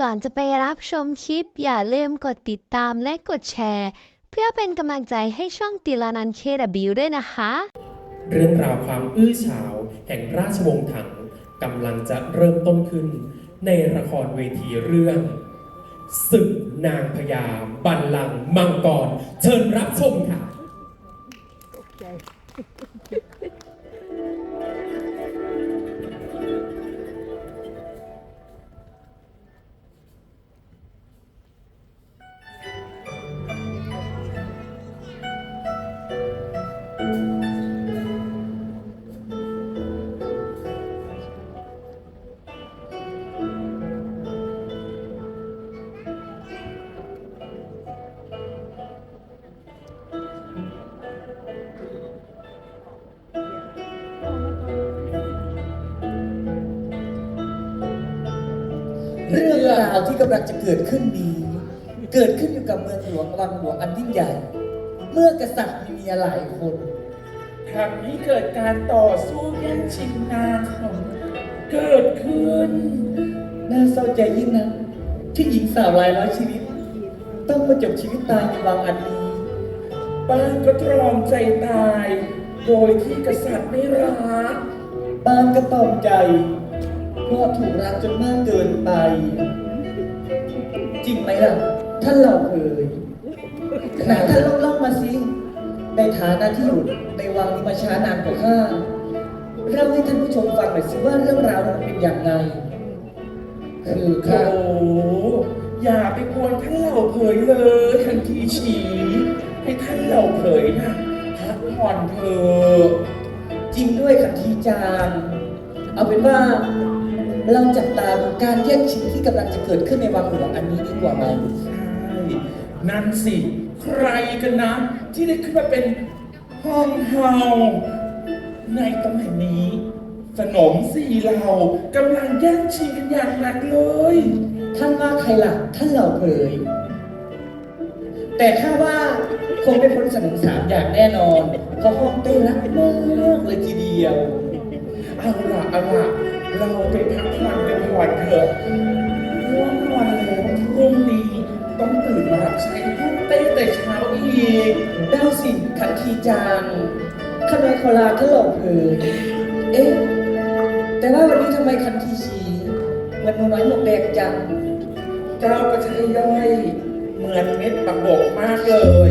ก่อนจะไปรับชมคลิป อย่าลืมกดติดตามและกดแชร์ เพื่อเป็นกำลังใจให้ช่องติลานันเคดบิวด้วยนะคะ เรื่องราวความอื้อฉาว แห่งราชวงศ์ถังกำลังจะเริ่มต้นขึ้น ในละครเวทีเรื่องศึกนางพญาบัลลังก์มังกร เชิญรับชมค่ะเาวที่กำลังจะเกิดขึ้นนี้ เกิดขึ้นอยู่กับเมืองหลวงวังหลวงอันยิ่งใหญ่ เมื่อกษัตริย์มีเมียหลายคนทำให้เกิดการต่อสู้แย่งชิงนางของเกิดขึ้น น่าเศร้าใจยิ่งนักที่หญิงสาวหลายร้อยชีวิต ต้องมาจบชีวิตตายในวังอันนี้ บ้างก็ตรอมใจตาย โดยที่กษัตริย์ไม่รักบางก็ตอมใจเพราะถูกรักจนมากเกินไป จริงไหมล่ะ ท่านเหล่าเคยไหนท่านลองเล่ามาสิ ในฐานะที่อยู่ในวังนี้มาช้านานกว่าข้าเล่าให้ท่านผู้ชมฟังหน่อยสิว่าเรื่องราวมันเป็นอย่างไร คือโอ้ข้าอย่าไปกวนท่านเหล่าเผยเลยทันทีฉีให้ท่านเหล่าเผยนะพักผ่อนเถอะ จริงด้วยขันทีจาง เอาเป็นว่า เราจับตาดูการแย่งชิงที่กำลังจะเกิดขึ้นในวังหลวงอันนี้ดีกว่าไหมใช่นั่นสิ ใครกันนะ ที่ได้ขึ้นมาเป็นห้องเฮาในตำแหน่งนี้ สนมสี่เหล่ากำลังแย่งชิงกันอย่างหนักเลย ท่านว่าใครล่ะ ท่านเหล่าเผย แต่ถ้าว่าคงเป็นคนสนมสามอย่างแน่นอน เพราะห้องเต้รักมากเลยทีเดียว เอาล่ะเอาล่ะ เราไปพักผ่อนกันก่อนเถอะง่วงนอนแล้วพรุ่งนี้ต้องตื่นมารับใช้ห้องเต้แต่เช้าอีกเด้าสิขันทีจางขนายคอลาท่านเหล่าเผยเอ๊ะ แต่ว่าวันนี้ทำไมคันทีชีเหมือนหนูน้อยหมวกแดงจังเจ้าก็ใช่ย่อยเหมือนเม็ดปักบกมากเลย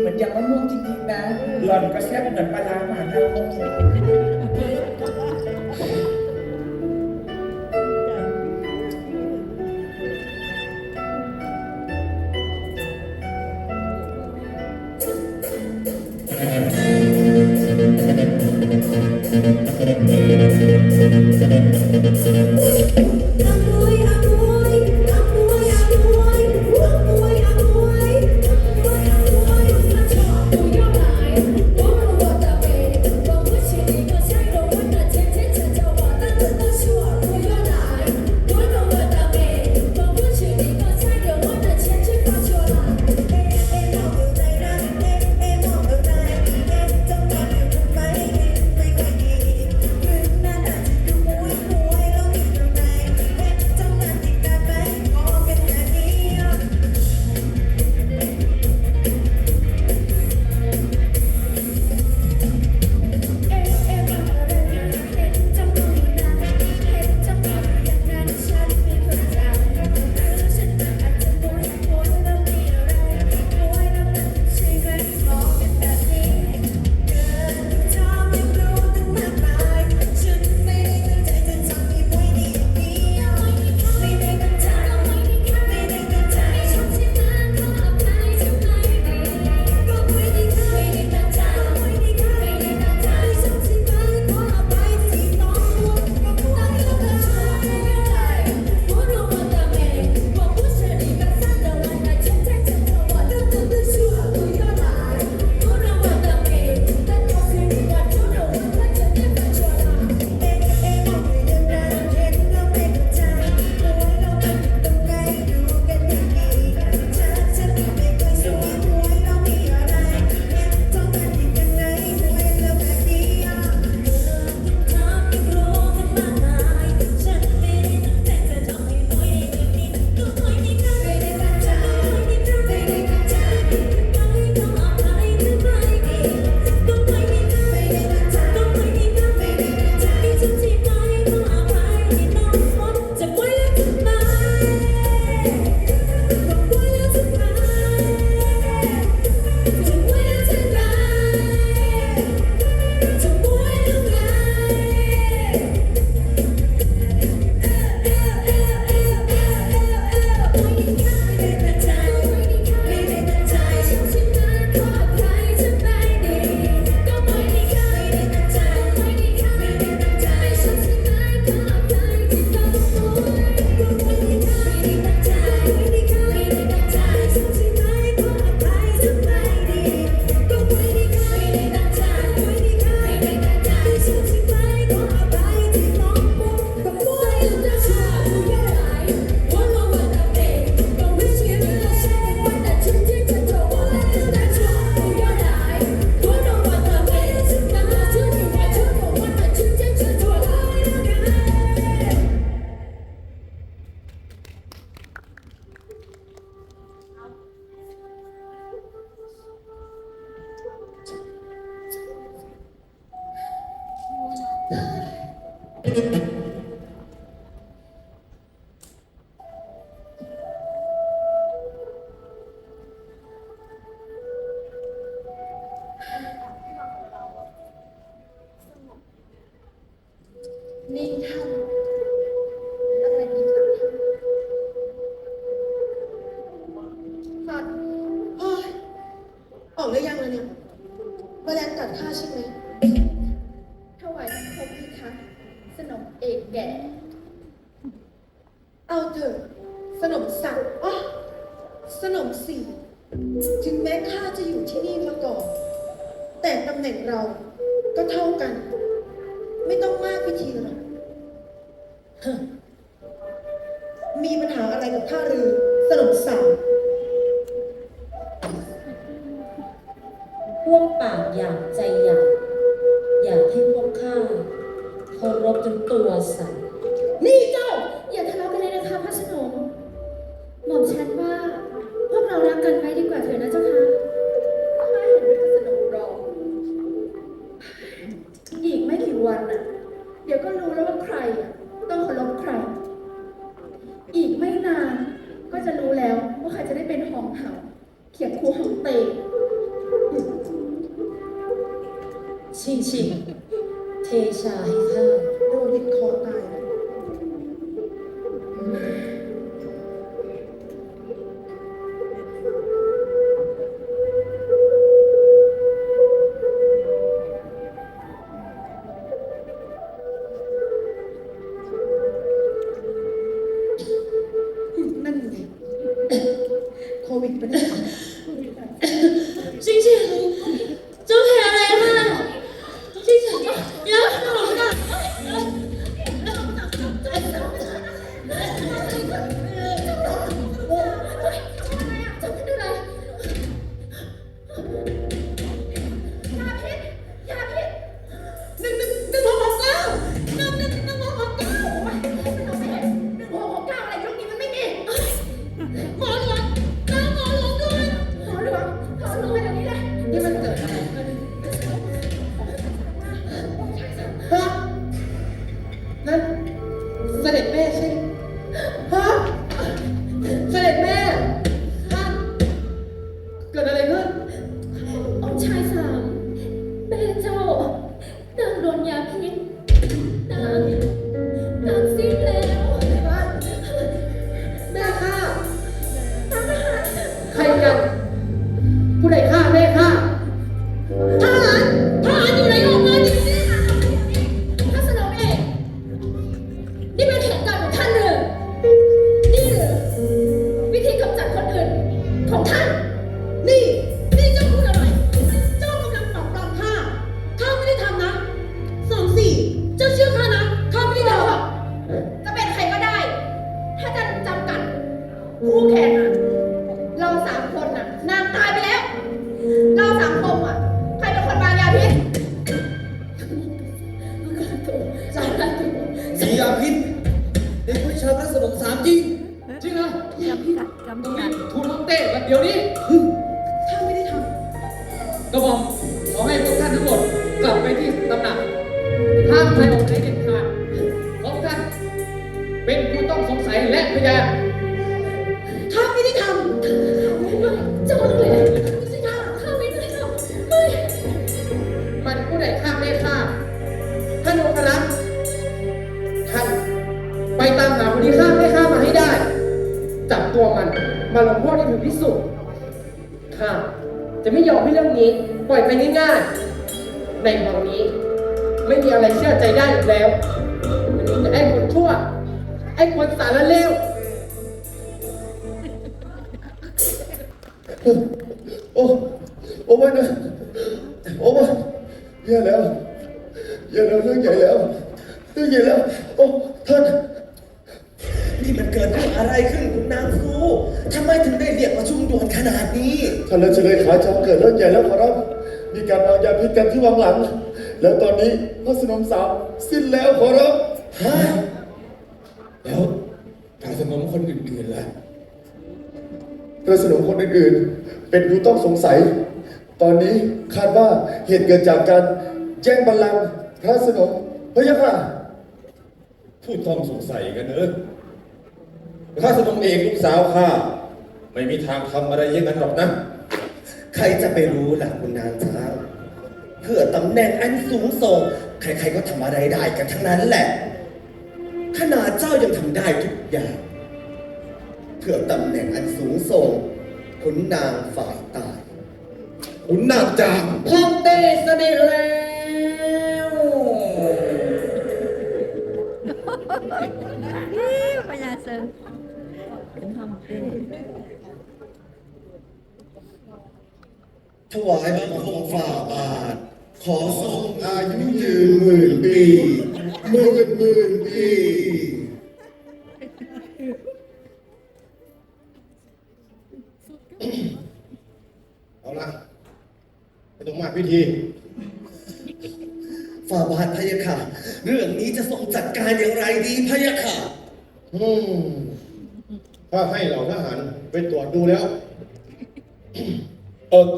เหมือนยางมะม่วงจริงๆนะหล่อนก็แซ่บเหมือนปลาร้าหมาเน่า ต้องมากพิธีหรอกฮะมีปัญหาอะไรกับท่าเรือสนมสังพวกปากอยากใจอยาก อยากให้พวกข้าเคารพจนตัวสั่น เทชาให้ข้าโดนติดคอตาย ล่อยไปง่ายๆในวังนี้ ไม่มีอะไรเชื่อใจได้อีกแล้วมันมีแต่ไอ้คนชั่ว ไอ้คนสารเลวโอ้โอ้ไม่นะโอ้ไม่แย่แล้วแย่แล้วเรื่องใหญ่แล้วเรื่องใหญ่แล้ว โอ้ท่านนี่มันเกิดเรื่องอะไรขึ้นคุณนางครูทำไมถึงได้เรียกประชุมด่วนขนาดนี้ท่านราชเลขาจอมเกิดเรื่องใหญ่แล้วขอรับ มีการวางยาพิษกันที่วังหลัง แล้วตอนนี้พระสนมสามสิ้นแล้วขอรับฮะแล้วพระสนมคนอื่นๆล่ะพระสนมคนอื่นๆ เป็นผู้ต้องสงสัย ตอนนี้คาดว่าเหตุเกิดจากการแย่งบัลลังก์พระสนมพระยะค่ะผู้ต้องสงสัยกันเนอะพระสนมเอกลูกสาวข้าไม่มีทางทำอะไรอย่างนั้นหรอกนะ ใครจะไปรู้ล่ะคุณนางช้างเพื่อตำแหน่งอันสูงส่ง ใครๆก็ทำอะไรได้กันทั้งนั้นแหละ ขนาดเจ้ายังทำได้ทุกอย่าง เพื่อตำแหน่งอันสูงส่งขุนนางฝ่ายตายขุนนางจางพ่องเต้เสด็จแล้วพญาเสือ ถวายบังคมฝ่าบาท ขอทรงอายุยืนหมื่นปีหมื่นหมื่นปีเอาละไม่ต้องมาพิธีฝ่าบาทพะยะค่ะ เรื่องนี้จะทรงจัดการอย่างไรดีพะยะค่ะอืมถ้าให้เหล่าทหารไปตรวจดูแล้ว เออ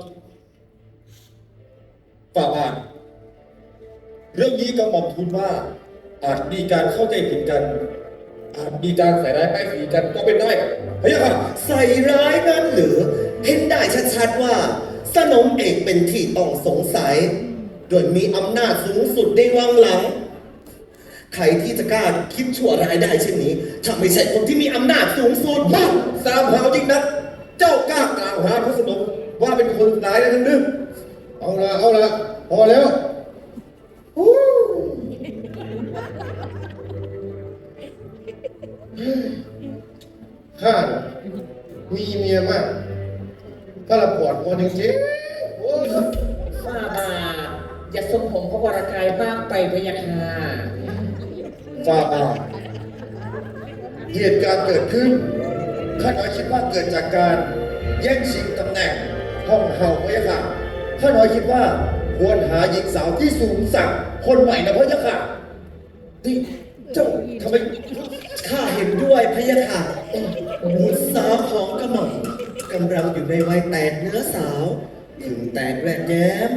มีการเข้าใจผิดกันอาจมีการใส่ร้ายป้ายสีกันก็เป็นได้พะยะค่ะใส่ร้ายนั้นหรือ เห็นได้ชัดๆว่า สนมเอกเป็นที่ต้องสงสัย โดยมีอำนาจสูงสุดในวังหลัง ใครที่จะกล้าคิดชั่วร้ายได้เช่นนี้ถ้าไม่ใช่คนที่มีอำนาจสูงสุดบ้าสามหาวจริงนะเจ้ากล้ากล่าวหาพระสนมว่าเป็นคนร้ายแล้วนั่นนึเอาละเอาละพอแล้ว ข้าน่ะมีเมียมากถ้าเราปวดหัวจริงๆโอ้ยฝ่าบาทอย่าทรงผมพระวรกายบ้างไปพะยะค่ะฝ่าบาทเหตุการณ์เกิดขึ้นข้าน้อยคิดว่าเกิดจากการแย่งชิงตำแหน่งห้องเฮาพะยะค่ะข้าน้อยคิดว่าควรหาหญิงสาวที่สูงสักดิ์คนใหม่นะพะยะค่ะนี่ เจ้าทำไมข้าเห็นด้วยพะยะค่ะบุตรสาวของกระหม่อมกำลังอยู่ในวัยแตกเนื้อสาวถึงแตกแรกแย้ม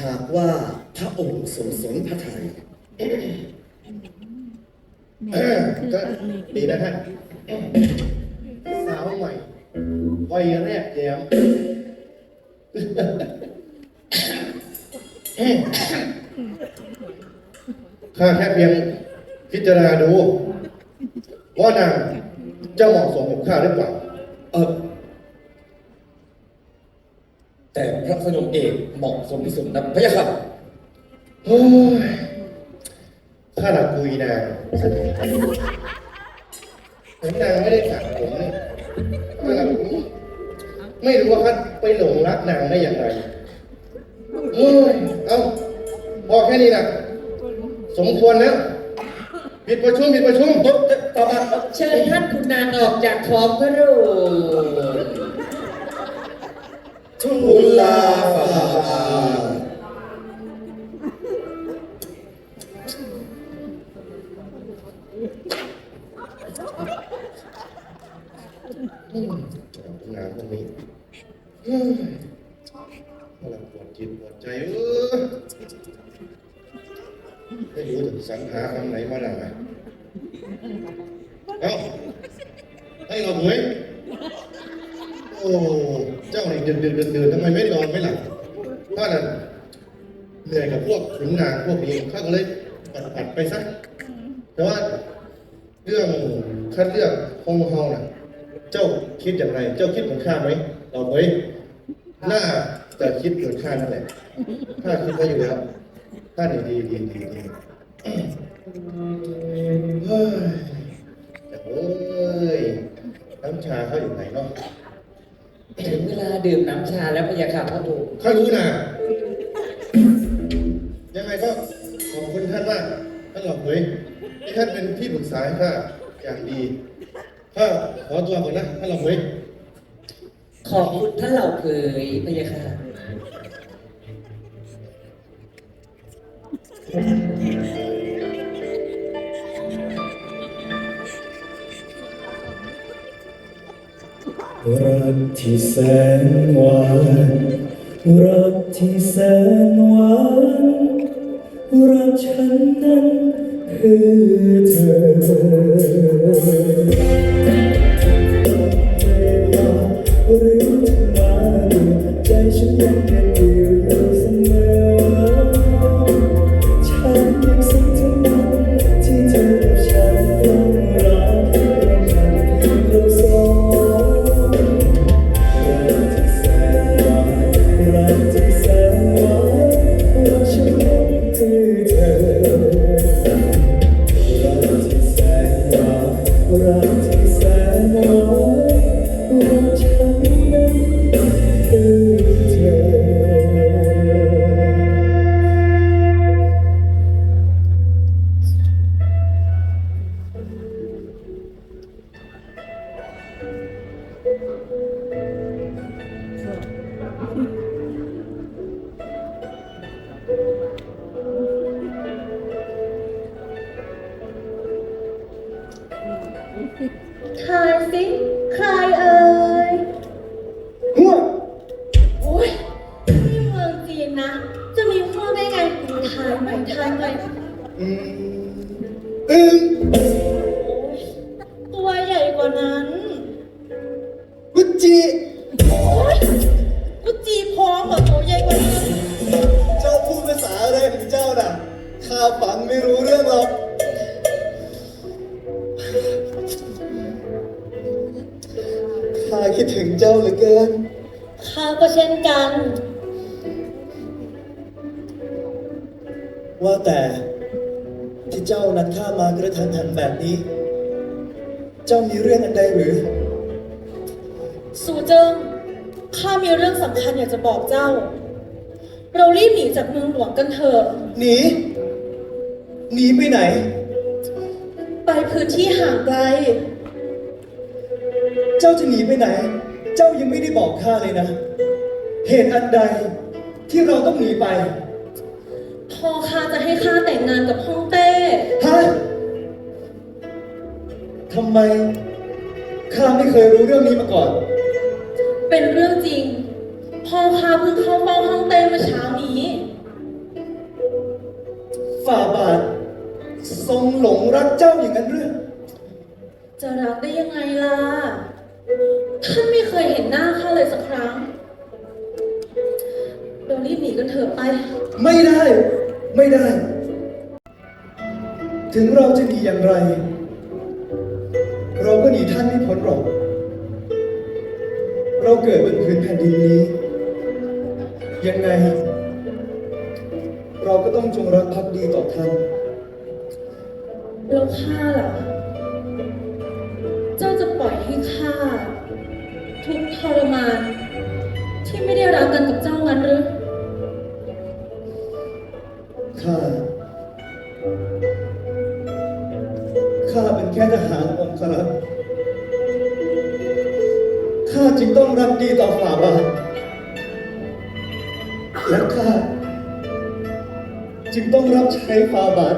หากว่าพระองค์ทรงสนพระทัยเออก็ดีนะฮะสาวใหม่วัยแรกแย้ม ข้าแค่เพียงพิจารณาดูว่านางจะเหมาะสมกับข้าหรือเปล่า เออแต่พระสนมเอกเหมาะสมที่สุดนะพะยะค่ะโอ้ยข้าหลักกุยนางผมนางไม่ได้สั่งผมนี่ข้าหลักกุยไม่รู้ว่าข้าไปหลงรักนางได้อย่างไรเฮ้ย เอาพอแค่นี้นะ สมควรแล้วปิดประชุมปิดประชุมต่อต่อมาเชิญท่านคุณนางออกจากท้องพระโรงทูลลาฝ่าบาทงานพวกนี้เฮ้ยกำลังปวดจิตปวดใจเออ ไม่รู้สรรหาคำไหนมาด่าเอ้าให้เราหวยโอ้เจ้านี่เดินเดินเดินเดินทำไมไม่นอนไม่หลับข้าน่ะเหนื่อยกับพวกขุนนางพวกนี้ข้าก็เลยปัดปัดไปซะแต่ว่าเรื่องคัดเลือกคงเฮาน่ะ เจ้าคิดอย่างไร เจ้าคิดเหมือนข้าไหมเราเฮ้ยน่าจะคิดเหมือนข้านั่นแหละข้าคิดไว้อยู่แล้ว ข้านี่ดีดีดีดีเฮ้ยแต่เฮ้ยน้ำชาเขาอยู่ไหนเนาะถึงเวลาดื่มน้ำชาแล้วพะยะค่ะพระองค์ข้ารู้นะยังไงก็ขอบคุณท่านมากท่านหลอกเฮ้ยที่ท่านเป็นที่ปรึกษาให้ข้าอย่างดีข้าขอตัวก่อนนะท่านหลอกเฮ้ยขอบคุณท่านเหล่าเคยพะยะค่ะ รักที่แสนหวานรักที่แสนหวานรักฉันนั้นคือเธอเวลาหรือมาดูใจฉันยังเด็ด ข้าคิดถึงเจ้าเหลือเกิน ข้าก็เช่นกัน ว่าแต่ที่เจ้านัดข้ามากระทันหันแบบนี้ เจ้ามีเรื่องอันใดหรือ สู่เจิงข้ามีเรื่องสำคัญอยากจะบอกเจ้า เรารีบหนีจากเมืองหลวงกันเถอะหนีหนีไปไหน ไปพื้นที่ห่างไกลเจ้าจะหนีไปไหน เจ้ายังไม่ได้บอกข้าเลยนะ เหตุอันใดที่เราต้องหนีไป พ่อข้าจะให้ข้าแต่งงานกับฮ่องเต้ ฮะทำไมข้าไม่เคยรู้เรื่องนี้มาก่อน เป็นเรื่องจริง พ่อข้าเพิ่งเข้าเฝ้าฮ่องเต้เมื่อเช้านี้ ฝ่าบาท ทรงหลงรักเจ้าอย่างนั้นหรือจะรักได้ยังไงล่ะ ท่านไม่เคยเห็นหน้าข้าเลยสักครั้ง เรารีบหนีกันเถอะไป ไม่ได้ไม่ได้ ถึงเราจะหนีอย่างไร เราก็หนีท่านไม่พ้นหรอก เราเกิดบนพื้นแผ่นดินนี้ ยังไง เราก็ต้องจงรักภักดีต่อท่านแล้วข้าล่ะ รักกันกับเจ้างั้นหรือ ข้า ข้าเป็นแค่ทหารองครักษ์ข้าจึงต้องรับดีต่อฝ่าบาทและข้า จึงต้องรับใช้ฝ่าบาท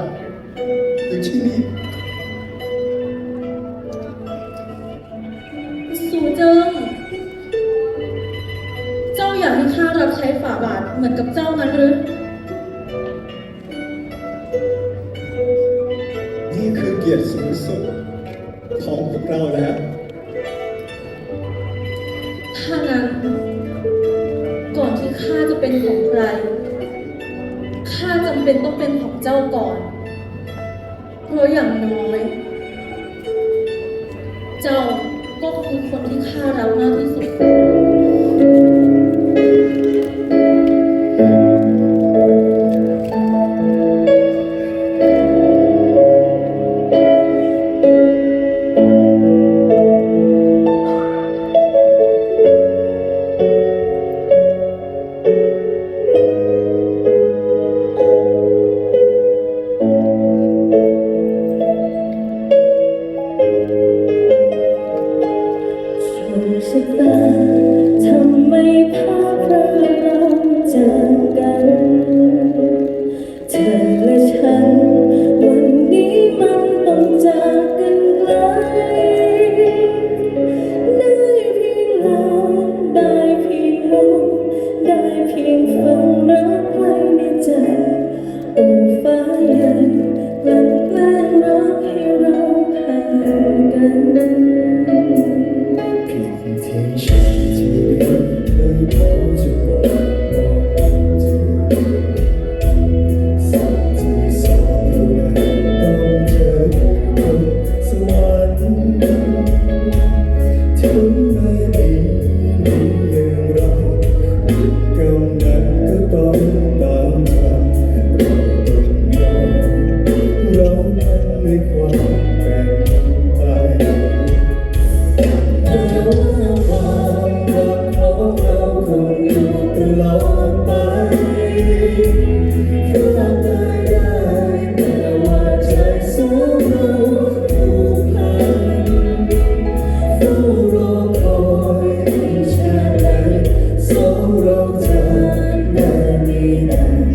เกียรติสูงสุดของพวกเราแล้ว ถ้างั้น ก่อนที่ข้าจะเป็นของใคร ข้าจำเป็นต้องเป็นของเจ้าก่อน เพราะอย่างน้อย Amen.